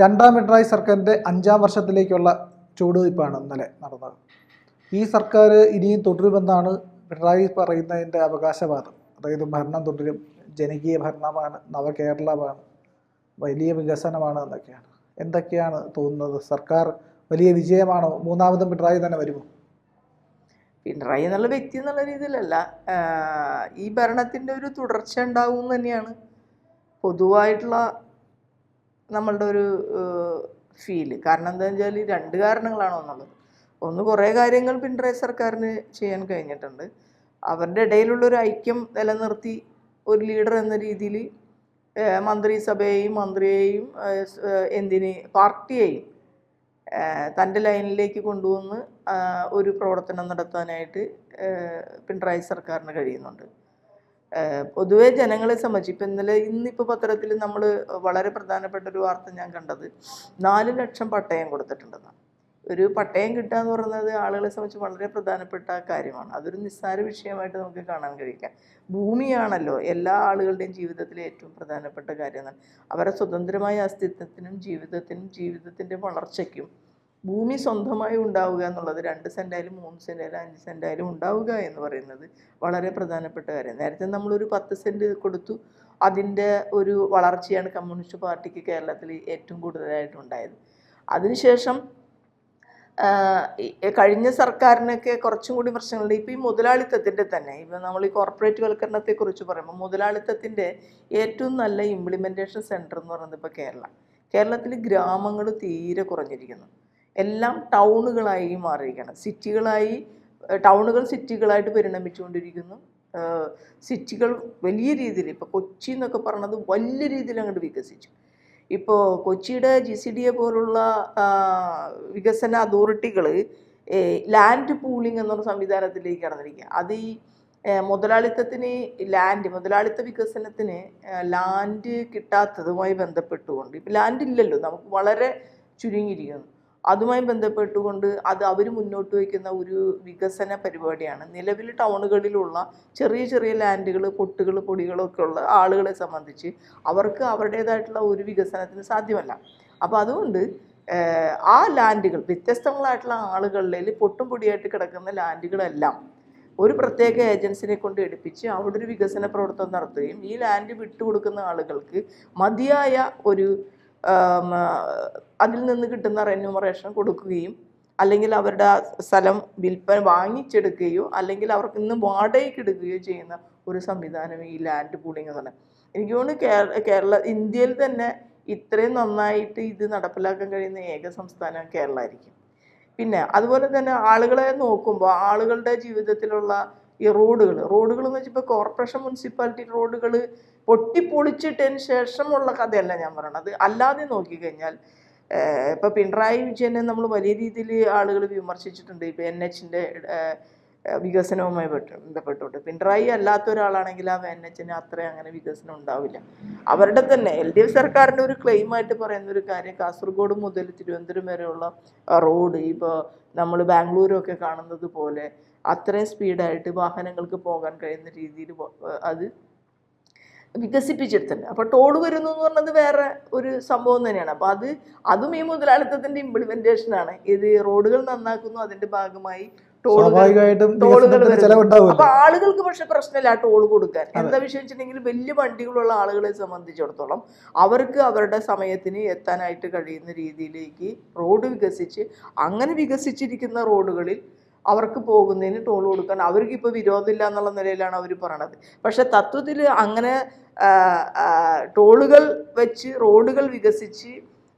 രണ്ടാം പിണറായി സർക്കാരിന്റെ അഞ്ചാം വർഷത്തിലേക്കുള്ള ചുവടുവയ്പ്പാണ് ഇന്നലെ നടന്നത്. ഈ സർക്കാർ ഇനിയും തുടരുമെന്നാണ് പിണറായി പറയുന്നതിന്റെ അവകാശവാദം. അതായത് ഭരണം തുടരും ജനകീയ ഭരണമാണ് നവകേരളമാണ് വലിയ വികസനമാണ് എന്നൊക്കെയാണ്. എന്തൊക്കെയാണ് തോന്നുന്നത്? സർക്കാർ വലിയ വിജയമാണോ? മൂന്നാമതും പിണറായി തന്നെ വരുമോ? പിണറായി എന്നുള്ള വ്യക്തി എന്നുള്ള രീതിയിലല്ല. ഈ ഭരണത്തിന്റെ ഒരു തുടർച്ച ഉണ്ടാവും തന്നെയാണ് പൊതുവായിട്ടുള്ള നമ്മളുടെ ഒരു ഫീൽ കാരണം എന്താ വെച്ചാൽ രണ്ട് കാരണങ്ങളാണ് ഒന്നുള്ളത് ഒന്ന് കുറേ കാര്യങ്ങൾ പിണറായി സർക്കാരിന് ചെയ്യാൻ കഴിഞ്ഞിട്ടുണ്ട്. അവരുടെ ഇടയിലുള്ള ഒരു ഐക്യം നിലനിർത്തി ഒരു ലീഡർ എന്ന രീതിയിൽ മന്ത്രിസഭയെയും മന്ത്രിയെയും എന്തിന് പാർട്ടിയെയും തന്റെ ലൈനിലേക്ക് കൊണ്ടുവന്ന് ഒരു പ്രവർത്തനം നടത്താനായിട്ട് പിണറായി സർക്കാരിന് കഴിയുന്നുണ്ട്. പൊതുവെ ജനങ്ങളെ സംബന്ധിച്ച് ഇപ്പം ഇന്നലെ ഇന്നിപ്പോൾ പത്രത്തിൽ നമ്മൾ വളരെ പ്രധാനപ്പെട്ട ഒരു വാർത്ത ഞാൻ കണ്ടത്. നാല് ലക്ഷം പട്ടയം കൊടുത്തിട്ടുണ്ടെന്നാണ്. ഒരു പട്ടയം കിട്ടുക എന്ന് പറയുന്നത് ആളുകളെ സംബന്ധിച്ച് വളരെ പ്രധാനപ്പെട്ട കാര്യമാണ്. അതൊരു നിസ്സാര വിഷയമായിട്ട് നമുക്ക് കാണാൻ കഴിയില്ല. ഭൂമിയാണല്ലോ എല്ലാ ആളുകളുടെയും ജീവിതത്തിലെ ഏറ്റവും പ്രധാനപ്പെട്ട കാര്യമാണ് അവരുടെ സ്വതന്ത്രമായ അസ്തിത്വത്തിനും ജീവിതത്തിനും ജീവിതത്തിന്റെ വളർച്ചയ്ക്കും ഭൂമി സ്വന്തമായി ഉണ്ടാവുക എന്നുള്ളത് രണ്ട് സെന്റായാലും മൂന്ന് സെന്റായാലും അഞ്ച് സെന്റായാലും ഉണ്ടാവുക എന്ന് പറയുന്നത് വളരെ പ്രധാനപ്പെട്ട കാര്യം. നേരത്തെ നമ്മളൊരു പത്ത് സെന്റ് കൊടുത്തു. അതിന്റെ ഒരു വളർച്ചയാണ് കമ്മ്യൂണിസ്റ്റ് പാർട്ടിക്ക് കേരളത്തിൽ ഏറ്റവും കൂടുതലായിട്ട് ഉണ്ടായത്. അതിനുശേഷം കഴിഞ്ഞ സർക്കാരിനൊക്കെ കുറച്ചും കൂടി പ്രശ്നങ്ങളുണ്ട്. ഇപ്പോൾ ഈ മുതലാളിത്തത്തിന്റെ തന്നെ ഇപ്പം നമ്മൾ ഈ കോർപ്പറേറ്റ് വൽക്കരണത്തെക്കുറിച്ച് പറയുമ്പോൾ മുതലാളിത്തത്തിന്റെ ഏറ്റവും നല്ല ഇംപ്ലിമെന്റേഷൻ സെന്റർ എന്ന് പറയുന്നത് ഇപ്പോൾ കേരള. കേരളത്തിൽ ഗ്രാമങ്ങൾ തീരെ കുറഞ്ഞിരിക്കുന്നു. എല്ലാം ടൗണുകളായി മാറിയിരിക്കുകയാണ്. സിറ്റികളായി ടൗണുകൾ സിറ്റികളായിട്ട് പരിണമിച്ചുകൊണ്ടിരിക്കുന്നു. സിറ്റികൾ വലിയ രീതിയിൽ ഇപ്പോൾ കൊച്ചി എന്നൊക്കെ പറഞ്ഞത് വലിയ രീതിയിൽ അങ്ങോട്ട് വികസിച്ചു. ഇപ്പോൾ കൊച്ചിയുടെ ജി സി ഡി എ പോലുള്ള വികസന അതോറിറ്റികൾ ലാൻഡ് പൂളിംഗ് എന്നൊരു സംവിധാനത്തിലേക്ക് കടന്നിരിക്കുക അത് ഈ മുതലാളിത്തത്തിന് ലാൻഡ് മുതലാളിത്ത വികസനത്തിന് ലാൻഡ് കിട്ടാത്തതുമായി ബന്ധപ്പെട്ടുകൊണ്ട് ഇപ്പം ലാൻഡ് ഇല്ലല്ലോ നമുക്ക് വളരെ ചുരുങ്ങിയിരിക്കുന്നു. അതുമായി ബന്ധപ്പെട്ടുകൊണ്ട് അത് അവർ മുന്നോട്ട് വയ്ക്കുന്ന ഒരു വികസന പരിപാടിയാണ്. നിലവിൽ ടൗണുകളിലുള്ള ചെറിയ ചെറിയ ലാൻഡുകൾ പൊട്ടുകൾ പൊടികളൊക്കെ ഉള്ള ആളുകളെ സംബന്ധിച്ച് അവർക്ക് അവരുടേതായിട്ടുള്ള ഒരു വികസനത്തിന് സാധ്യമല്ല. അപ്പോൾ അതുകൊണ്ട് ആ ലാൻഡുകൾ വ്യത്യസ്തങ്ങളായിട്ടുള്ള ആളുകളിൽ പൊട്ടും പൊടിയായിട്ട് കിടക്കുന്ന ലാൻഡുകളെല്ലാം ഒരു പ്രത്യേക ഏജൻസിനെ കൊണ്ട് എടുപ്പിച്ച് അവിടെ ഒരു വികസന പ്രവർത്തനം നടത്തുകയും ഈ ലാൻഡ് വിട്ടുകൊടുക്കുന്ന ആളുകൾക്ക് മതിയായ ഒരു അതിൽ നിന്ന് കിട്ടുന്ന റെന്യൂമറേഷൻ കൊടുക്കുകയും അല്ലെങ്കിൽ അവരുടെ സ്ഥലം വിൽപ്പന വാങ്ങിച്ചെടുക്കുകയോ അല്ലെങ്കിൽ അവർക്ക് ഇന്ന് വാടകയ്ക്ക് എടുക്കുകയോ ചെയ്യുന്ന ഒരു സംവിധാനം ഈ ലാൻഡ് പൂളിംഗ് എന്ന് പറയുന്നത് എനിക്ക് തോന്നുന്നു കേരള ഇന്ത്യയിൽ തന്നെ ഇത്രയും നന്നായിട്ട് ഇത് നടപ്പിലാക്കാൻ കഴിയുന്ന ഏക സംസ്ഥാനം കേരളമായിരിക്കും. പിന്നെ അതുപോലെ തന്നെ ആളുകളെ നോക്കുമ്പോൾ ആളുകളുടെ ജീവിതത്തിലുള്ള ഈ റോഡുകൾ റോഡുകൾ എന്ന് വെച്ചാൽ ഇപ്പോൾ കോർപ്പറേഷൻ മുനിസിപ്പാലിറ്റി റോഡുകൾ പൊട്ടിപ്പൊളിച്ചിട്ടതിന് ശേഷമുള്ള കഥയല്ല ഞാൻ പറയണത്. അല്ലാതെ നോക്കിക്കഴിഞ്ഞാൽ ഇപ്പോൾ ഇപ്പൊ പിണറായി വിജയനെ നമ്മൾ വലിയ രീതിയിൽ ആളുകൾ വിമർശിച്ചിട്ടുണ്ട്. ഇപ്പോൾ എൻ എച്ചിന്റെ വികസനവുമായി ബന്ധ- ബന്ധപ്പെട്ടുകൊണ്ട്. പിണറായി അല്ലാത്ത ഒരാളാണെങ്കിൽ ആ എൻ എച്ചിന് അത്ര അങ്ങനെ വികസനം ഉണ്ടാവില്ല. അവരുടെ തന്നെ എൽ ഡി എഫ് സർക്കാരിന്റെ ഒരു ക്ലെയിമായിട്ട് പറയുന്ന ഒരു കാര്യം കാസർഗോഡ് മുതൽ തിരുവനന്തപുരം വരെയുള്ള റോഡ് ഇപ്പോൾ നമ്മൾ ബാംഗ്ലൂരൊക്കെ കാണുന്നത് പോലെ അത്രയും സ്പീഡായിട്ട് വാഹനങ്ങൾക്ക് പോകാൻ കഴിയുന്ന രീതിയിൽ അത് വികസിപ്പിച്ചെടുത്തിട്ടുണ്ട്. അപ്പോൾ ടോൾ വരുന്നു എന്ന് പറഞ്ഞത് വേറെ ഒരു സംഭവം തന്നെയാണ്. അപ്പോൾ അത് അതും ഈ മുതലാളിത്തത്തിന്റെ ഇംപ്ലിമെന്റേഷനാണ് ഇത് റോഡുകൾ നന്നാക്കുന്നു അതിന്റെ ഭാഗമായി അപ്പൊ ആളുകൾക്ക് പക്ഷെ പ്രശ്നമില്ല ടോൾ കൊടുക്കാൻ. എന്താ വിഷയം വെച്ചിട്ടുണ്ടെങ്കിൽ വലിയ വണ്ടികളുള്ള ആളുകളെ സംബന്ധിച്ചിടത്തോളം അവർക്ക് അവരുടെ സമയത്തിന് എത്താനായിട്ട് കഴിയുന്ന രീതിയിലേക്ക് റോഡ് വികസിച്ച് അങ്ങനെ വികസിച്ചിരിക്കുന്ന റോഡുകളിൽ അവർക്ക് പോകുന്നതിന് ടോൾ കൊടുക്കണം അവർക്ക് ഇപ്പോൾ വിരോധമില്ല എന്നുള്ള നിലയിലാണ് അവർ പറയണത്. പക്ഷെ തത്വത്തിൽ അങ്ങനെ ടോളുകൾ വെച്ച് റോഡുകൾ വികസിച്ച്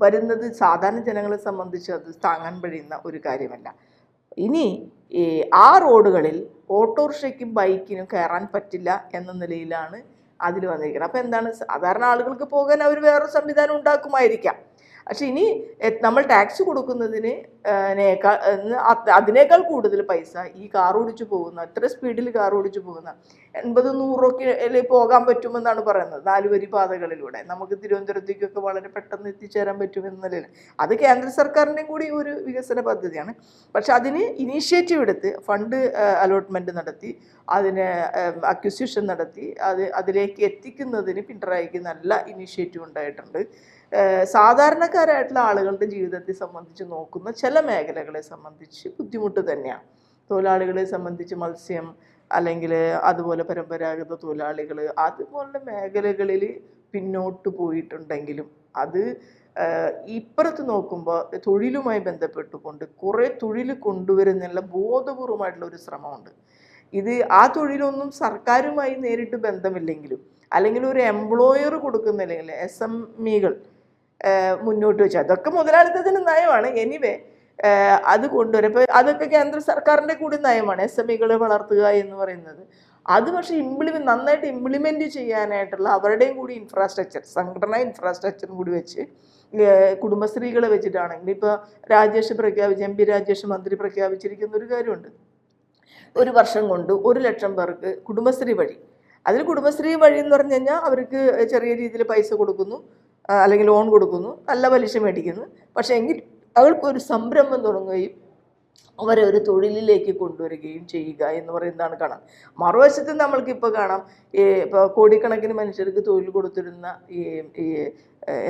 വരുന്നത് സാധാരണ ജനങ്ങളെ സംബന്ധിച്ച് അത് താങ്ങാൻ കഴിയുന്ന ഒരു കാര്യമല്ല. ഇനി ആ റോഡുകളിൽ ഓട്ടോറിക്ഷയ്ക്കും ബൈക്കിനും കയറാൻ പറ്റില്ല എന്ന നിലയിലാണ് അതിൽ വന്നിരിക്കുന്നത്. അപ്പോൾ എന്താണ്? സാധാരണ ആളുകൾക്ക് പോകാൻ അവർ വേറൊരു സംവിധാനം ഉണ്ടാക്കുമായിരിക്കാം. പക്ഷെ ഇനി നമ്മൾ ടാക്സ് കൊടുക്കുന്നതിന് അതിനേക്കാൾ കൂടുതൽ പൈസ ഈ കാർ ഓടിച്ചു പോകുന്ന എത്ര സ്പീഡിൽ കാർ ഓടിച്ചു പോകുന്ന എൺപത് നൂറൊക്കെ പോകാൻ പറ്റുമെന്നാണ് പറയുന്നത് നാലുവരി പാതകളിലൂടെ. നമുക്ക് തിരുവനന്തപുരത്തേക്കൊക്കെ വളരെ പെട്ടെന്ന് എത്തിച്ചേരാൻ പറ്റുമെന്ന അത് കേന്ദ്ര സർക്കാരിന്റെയും കൂടി ഒരു വികസന പദ്ധതിയാണ്. പക്ഷെ അതിന് ഇനീഷ്യേറ്റീവ് എടുത്ത് ഫണ്ട് അലോട്ട്മെന്റ് നടത്തി അതിന് അക്വിസിഷൻ നടത്തി അത് അതിലേക്ക് എത്തിക്കുന്നതിന് പിണറായിക്ക് നല്ല ഇനീഷ്യേറ്റീവ് ഉണ്ടായിട്ടുണ്ട്. സാധാരണക്കാരായിട്ടുള്ള ആളുകളുടെ ജീവിതത്തെ സംബന്ധിച്ച് നോക്കുന്ന ചില മേഖലകളെ സംബന്ധിച്ച് ബുദ്ധിമുട്ട് തന്നെയാണ്. തൊഴിലാളികളെ സംബന്ധിച്ച് മത്സ്യം അല്ലെങ്കിൽ അതുപോലെ പരമ്പരാഗത തൊഴിലാളികൾ അതുപോലെ മേഖലകളിൽ പിന്നോട്ട് പോയിട്ടുണ്ടെങ്കിലും അത് ഇപ്പുറത്ത് നോക്കുമ്പോൾ തൊഴിലുമായി ബന്ധപ്പെട്ടുകൊണ്ട് കുറേ തൊഴിൽ കൊണ്ടുവരുന്നുള്ള ബോധപൂർവമായിട്ടുള്ള ഒരു ശ്രമമുണ്ട്. ഇത് ആ തൊഴിലൊന്നും സർക്കാരുമായി നേരിട്ട് ബന്ധമില്ലെങ്കിലും അല്ലെങ്കിൽ ഒരു എംപ്ലോയർ കൊടുക്കുന്നില്ലെങ്കിൽ എസ് എം ഇകൾ മുന്നോട്ട് വെച്ചു. അതൊക്കെ മുതലാളിത്തത്തിന് നയമാണ്. എനിവേ അത് കൊണ്ടുവരും. ഇപ്പോൾ അതൊക്കെ കേന്ദ്ര സർക്കാരിന്റെ കൂടി നയമാണ്. എസ് എം ഇകളെ വളർത്തുക എന്ന് പറയുന്നത്. അത് പക്ഷേ ഇംപ്ലിമെന്റ് നന്നായിട്ട് ഇംപ്ലിമെന്റ് ചെയ്യാനായിട്ടുള്ള അവരുടെയും കൂടി ഇൻഫ്രാസ്ട്രക്ചർ സംഘടനാ ഇൻഫ്രാസ്ട്രക്ചറും കൂടി വെച്ച് കുടുംബശ്രീകളെ വെച്ചിട്ടാണെങ്കിൽ ഇപ്പോൾ രാജേഷ് പ്രഖ്യാപിച്ച എം പി രാജേഷ് മന്ത്രി പ്രഖ്യാപിച്ചിരിക്കുന്ന ഒരു കാര്യമുണ്ട്. ഒരു വർഷം കൊണ്ട് ഒരു ലക്ഷം പേർക്ക് കുടുംബശ്രീ വഴി. അതിൽ കുടുംബശ്രീ വഴി എന്ന് പറഞ്ഞു കഴിഞ്ഞാൽ അവർക്ക് ചെറിയ രീതിയിൽ പൈസ കൊടുക്കുന്നു. അല്ലെങ്കിൽ ലോൺ കൊടുക്കുന്നു നല്ല പലിശ മേടിക്കുന്നു. പക്ഷേ എങ്കിൽ അവർക്കൊരു സംരംഭം തുടങ്ങുകയും അവരെ ഒരു തൊഴിലിലേക്ക് കൊണ്ടുവരികയും ചെയ്യുക എന്ന് പറയുന്നതാണ് കാണാം മറുവശത്ത് നമ്മൾക്കിപ്പോൾ കാണാം ഈ ഇപ്പോൾ കോടിക്കണക്കിന് മനുഷ്യർക്ക് തൊഴിൽ കൊടുത്തിരുന്ന ഈ ഈ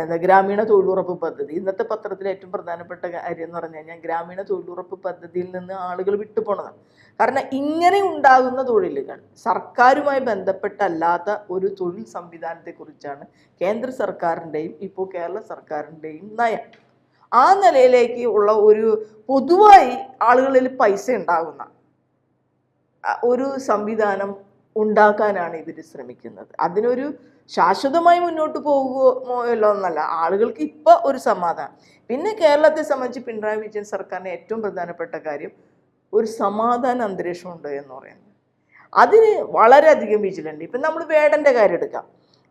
എന്താ ഗ്രാമീണ തൊഴിലുറപ്പ് പദ്ധതി. ഇന്നത്തെ പത്രത്തിലെ ഏറ്റവും പ്രധാനപ്പെട്ട കാര്യം എന്ന് പറഞ്ഞു കഴിഞ്ഞാൽ ഗ്രാമീണ തൊഴിലുറപ്പ് പദ്ധതിയിൽ നിന്ന് ആളുകൾ വിട്ടുപോണതാണ്. കാരണം ഇങ്ങനെ ഉണ്ടാകുന്ന തൊഴിലുകൾ സർക്കാരുമായി ബന്ധപ്പെട്ടല്ലാത്ത ഒരു തൊഴിൽ സംവിധാനത്തെക്കുറിച്ചാണ് കേന്ദ്ര സർക്കാരിന്റെയും ഇപ്പോൾ കേരള സർക്കാരിന്റെയും നയം. ആ നിലയിലേക്ക് ഉള്ള ഒരു പൊതുവായി ആളുകളിൽ പൈസ ഉണ്ടാകുന്ന ഒരു സംവിധാനം ഉണ്ടാക്കാനാണ് ഇവർ ശ്രമിക്കുന്നത്. അതിനൊരു ശാശ്വതമായി മുന്നോട്ട് പോകുമോ അല്ലോ എന്നല്ല ആളുകൾക്ക് ഇപ്പോൾ ഒരു സമാധാനം. പിന്നെ കേരളത്തെ സംബന്ധിച്ച് പിണറായി വിജയൻ സർക്കാരിന് ഏറ്റവും പ്രധാനപ്പെട്ട കാര്യം ഒരു സമാധാന അന്തരീക്ഷം ഉണ്ട് എന്ന് പറയുന്നത്. അതിന് വളരെയധികം വിജിലുണ്ട് ഇപ്പം നമ്മൾ വേടന്റെ കാര്യം എടുക്കാം.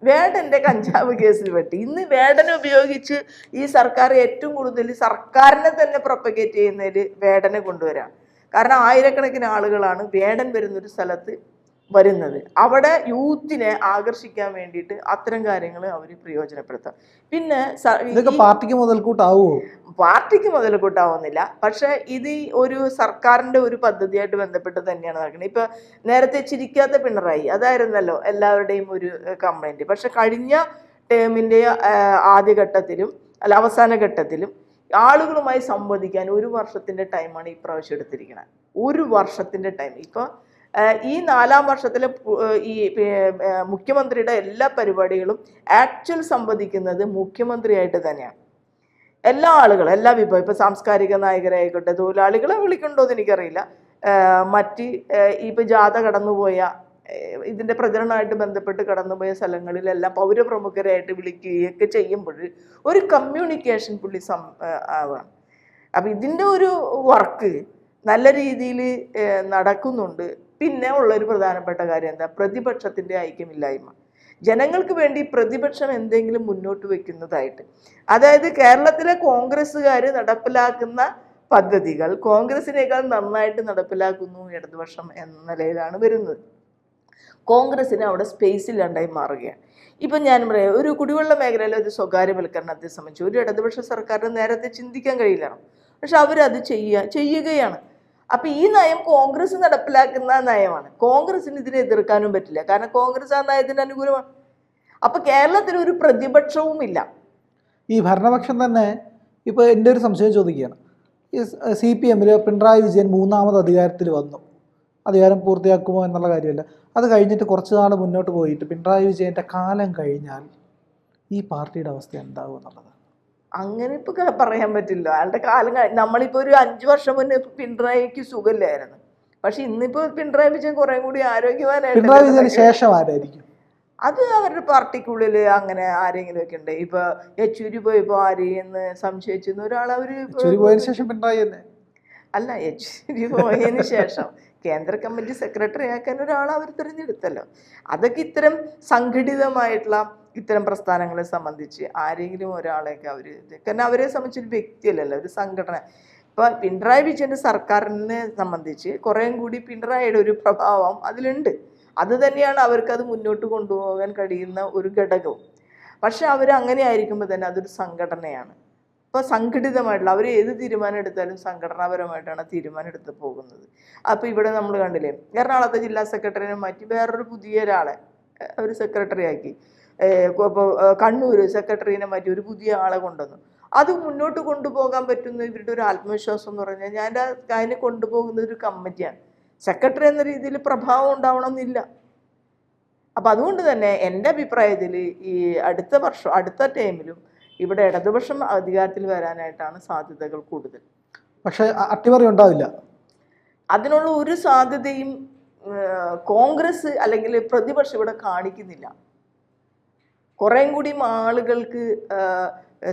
വേടന്റെ കഞ്ചാവ് കേസിൽ വെട്ടി ഇന്ന് വേടനെ ഉപയോഗിച്ച് ഈ സർക്കാർ ഏറ്റവും കൂടുതൽ സർക്കാരിനെ തന്നെ പ്രൊപ്പഗേറ്റ് ചെയ്യുന്നതിൽ വേടനെ കൊണ്ടുവരാം. കാരണം ആയിരക്കണക്കിന് ആളുകളാണ് വേടൻ വരുന്നൊരു സ്ഥലത്ത് വരുന്നത്. അവിടെ യൂത്തിനെ ആകർഷിക്കാൻ വേണ്ടിയിട്ട് അത്തരം കാര്യങ്ങൾ അവർ പ്രയോജനപ്പെടുത്താം. പിന്നെ പാർട്ടിക്ക് മുതൽക്കൂട്ടാവുമോ പാർട്ടിക്ക് മുതൽക്കൂട്ടാവുന്നില്ല. പക്ഷെ ഇത് ഒരു സർക്കാരിന്റെ ഒരു പദ്ധതിയായിട്ട് ബന്ധപ്പെട്ട് തന്നെയാണ് നടക്കുന്നത്. ഇപ്പൊ നേരത്തെ ചിരിക്കാത്ത പിണറായി അതായിരുന്നല്ലോ എല്ലാവരുടെയും ഒരു കംപ്ലൈന്റ് പക്ഷെ കഴിഞ്ഞ ടേമിന്റെ ആദ്യഘട്ടത്തിലും അല്ല അവസാന ഘട്ടത്തിലും ആളുകളുമായി സംവദിക്കാൻ ഒരു വർഷത്തിന്റെ ടൈമാണ് ഈ പ്രാവശ്യം എടുത്തിരിക്കുന്നത് ഒരു വർഷത്തിന്റെ ടൈം ഇപ്പൊ ഈ നാലാം വർഷത്തിലെ ഈ മുഖ്യമന്ത്രിയുടെ എല്ലാ പരിപാടികളും ആക്ച്വൽ സംവദിക്കുന്നത് മുഖ്യമന്ത്രിയായിട്ട് തന്നെയാണ്. എല്ലാ ആളുകളും എല്ലാ വിഭവം ഇപ്പോൾ സാംസ്കാരിക നായകരായിക്കോട്ടെ തൊഴിലാളികളെ വിളിക്കണ്ടോ എന്ന് എനിക്കറിയില്ല. മറ്റ് ഇപ്പോൾ ജാഥ കടന്നുപോയ ഇതിന്റെ പ്രചരണമായിട്ട് ബന്ധപ്പെട്ട് കടന്നുപോയ സ്ഥലങ്ങളിലെല്ലാം പൗരപ്രമുഖരായിട്ട് വിളിക്കുകയൊക്കെ ചെയ്യുമ്പോൾ ഒരു കമ്മ്യൂണിക്കേഷൻ പുള്ളി സം ആവാണ് അപ്പം ഇതിന്റെ ഒരു വർക്ക് നല്ല രീതിയിൽ നടക്കുന്നുണ്ട്. പിന്നെ ഉള്ളൊരു പ്രധാനപ്പെട്ട കാര്യം എന്താ? പ്രതിപക്ഷത്തിന്റെ ഐക്യമില്ലായ്മ. ജനങ്ങൾക്ക് വേണ്ടി പ്രതിപക്ഷം എന്തെങ്കിലും മുന്നോട്ട് വെക്കുന്നതായിട്ട്. അതായത് കേരളത്തിലെ കോൺഗ്രസ്സുകാർ നടപ്പിലാക്കുന്ന പദ്ധതികൾ കോൺഗ്രസിനേക്കാൾ നന്നായിട്ട് നടപ്പിലാക്കുന്നു ഇടതുപക്ഷം എന്ന നിലയിലാണ് വരുന്നത്. കോൺഗ്രസിന് അവിടെ സ്പേസ് ഇല്ലാണ്ടായി മാറുകയാണ്. ഇപ്പം ഞാൻ പറയാം ഒരു കുടിവെള്ള മേഖലയിലെ ഒരു സ്വകാര്യവൽക്കരണത്തെ സംബന്ധിച്ച് ഒരു ഇടതുപക്ഷ സർക്കാരിന് നേരത്തെ ചിന്തിക്കാൻ കഴിയില്ല. പക്ഷെ അവരത് ചെയ്യുക ചെയ്യുകയാണ്. അപ്പം ഈ നയം കോൺഗ്രസ് നടപ്പിലാക്കുന്ന നയമാണ്. കോൺഗ്രസിന് ഇതിനെ എതിർക്കാനും പറ്റില്ല. കാരണം കോൺഗ്രസ് ആ നയത്തിന് അനുകൂലമാണ്. അപ്പൊ കേരളത്തിൽ ഒരു പ്രതിപക്ഷവും ഇല്ല ഈ ഭരണപക്ഷം തന്നെ ഇപ്പോൾ എന്റെ ഒരു സംശയം ചോദിക്കുകയാണ്. ഈ സി പി എമ്മിൽ പിണറായി വിജയൻ മൂന്നാമത് അധികാരത്തിൽ വന്നു. അധികാരം പൂർത്തിയാക്കുമോ എന്നുള്ള കാര്യമല്ല. അത് കഴിഞ്ഞിട്ട് കുറച്ച് നാൾ മുന്നോട്ട് പോയിട്ട് പിണറായി വിജയന്റെ കാലം കഴിഞ്ഞാൽ ഈ പാർട്ടിയുടെ അവസ്ഥ എന്താകും എന്നുള്ളത്? അങ്ങനെ ഇപ്പൊ പറയാൻ പറ്റില്ല. അയാളുടെ കാലം കഴി- നമ്മളിപ്പോ ഒരു അഞ്ചു വർഷം മുന്നേ പിണറായിക്ക് സുഖമില്ലായിരുന്നു. പക്ഷെ ഇന്നിപ്പോ പിണറായി വിജയൻ കുറെ കൂടി ആരോഗ്യവാനായിട്ട് പിണറായി വിജയന് ശേഷം ആരായിരിക്കും? അത് അവരുടെ പാർട്ടിക്കുള്ളിൽ അങ്ങനെ ആരെങ്കിലും ഒക്കെ ഉണ്ട്. ഇപ്പൊ യെച്ചൂരി പോയപ്പോ ആരെയെന്ന് സംശയിച്ചിരുന്ന ഒരാൾ അവർ ശേഷം പിണറായി തന്നെ? അല്ല യെച്ചൂരി പോയതിന് ശേഷം കേന്ദ്ര കമ്മിറ്റി സെക്രട്ടറി ആക്കാൻ ഒരാൾ അവർ തിരഞ്ഞെടുത്തല്ലോ. അതൊക്കെ ഇത്തരം സംഘടിതമായിട്ടുള്ള ഇത്തരം പ്രസ്ഥാനങ്ങളെ സംബന്ധിച്ച് ആരെങ്കിലും ഒരാളെയൊക്കെ അവർ കാരണം അവരെ സംബന്ധിച്ച് ഒരു വ്യക്തിയല്ലല്ലോ ഒരു സംഘടന. ഇപ്പം പിണറായി വിജയന്റെ സർക്കാരിനെ സംബന്ധിച്ച് കുറേയും കൂടി പിണറായിയുടെ ഒരു പ്രഭാവം അതിലുണ്ട്. അത് തന്നെയാണ് അവർക്കത് മുന്നോട്ട് കൊണ്ടുപോകാൻ കഴിയുന്ന ഒരു ഘടകവും. പക്ഷെ അവർ അങ്ങനെ ആയിരിക്കുമ്പോൾ തന്നെ അതൊരു സംഘടനയാണ്. ഇപ്പോൾ സംഘടിതമായിട്ടുള്ള അവർ ഏത് തീരുമാനം എടുത്താലും സംഘടനാപരമായിട്ടാണ് തീരുമാനം എടുത്ത് പോകുന്നത്. അപ്പോൾ ഇവിടെ നമ്മൾ കണ്ടില്ലേ എറണാകുളത്തെ ജില്ലാ സെക്രട്ടറിനെ മാറ്റി വേറൊരു പുതിയ ഒരാളെ അവർ സെക്രട്ടറി ആക്കി കണ്ണൂർ സെക്രട്ടറീനെ മാറ്റി ഒരു പുതിയ ആളെ കൊണ്ടുവന്നു. അത് മുന്നോട്ട് കൊണ്ടുപോകാൻ പറ്റുന്ന ഇവരുടെ ഒരു ആത്മവിശ്വാസം എന്ന് പറഞ്ഞാൽ ഞാൻ അതിനെ കൊണ്ടുപോകുന്ന ഒരു കമ്മിറ്റിയാണ്. സെക്രട്ടറി എന്ന രീതിയിൽ പ്രഭാവം ഉണ്ടാവണമെന്നില്ല അപ്പം അതുകൊണ്ട് തന്നെ എന്റെ അഭിപ്രായത്തിൽ ഈ അടുത്ത വർഷം അടുത്ത ടൈമിലും ഇവിടെ ഇടതുപക്ഷം അധികാരത്തിൽ വരാനായിട്ടാണ് സാധ്യതകൾ കൂടുതൽ. പക്ഷേ അട്ടിമറി ഉണ്ടാവില്ല. അതിനുള്ള ഒരു സാധ്യതയും കോൺഗ്രസ് അല്ലെങ്കിൽ പ്രതിപക്ഷം ഇവിടെ കാണിക്കുന്നില്ല. കുറേം കൂടിയും ആളുകൾക്ക്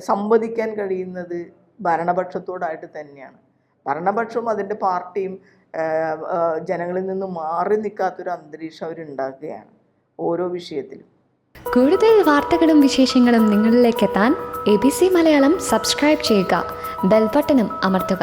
സംവദിക്കാൻ കഴിയുന്നത് ഭരണപക്ഷത്തോടായിട്ട് തന്നെയാണ്. ഭരണപക്ഷവും അതിന്റെ പാർട്ടിയും ജനങ്ങളിൽ നിന്ന് മാറി നിൽക്കാത്തൊരു അന്തരീക്ഷം അവരുണ്ടാക്കുകയാണ് ഓരോ വിഷയത്തിലും. കൂടുതൽ വാർത്തകളും വിശേഷങ്ങളും നിങ്ങളിലേക്ക് എത്താൻ A B C Malayalam subscribe ചെയ്യുക ബെൽബട്ടനും അമർത്തുക.